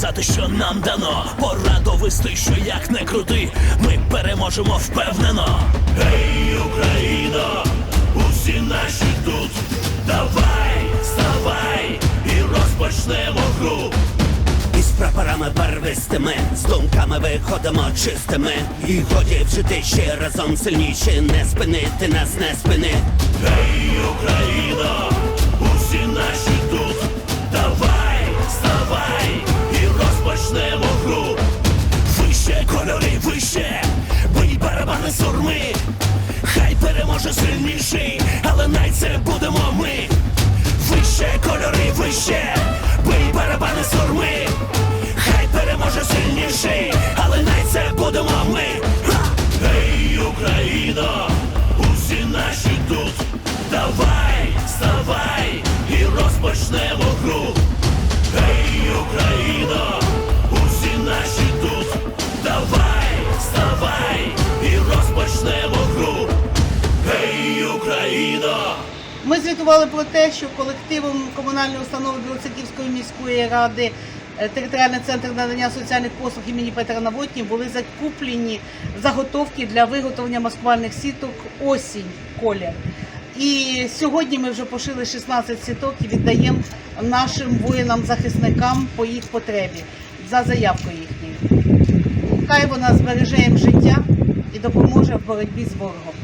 сказати, що нам дано. Пора довести, що як не крути, ми переможемо впевнено. Гей, Україно, усі наші тут. Давай, вставай і розпочнемо гру. Із прапорами барвистими, з думками виходимо чистими. І годі вжити ще разом сильніші, не спинити нас, не спини. Гей, Україно, сурми. Хай переможе сильніший, але най це будемо ми. Вище кольори, вище, бий барабани сурми. Хай переможе сильніший, але най це будемо Ми звітували про те, що колективом комунальної установи Білоцерківської міської ради е, територіальний центр надання соціальних послуг імені Петра Навотні були закуплені заготовки для виготовлення маскувальних сіток осінь колір. І сьогодні ми вже пошили 16 сіток і віддаємо нашим воїнам-захисникам по їх потребі за заявкою їхньою. Хай вона збереже їм життя і допоможе в боротьбі з ворогом.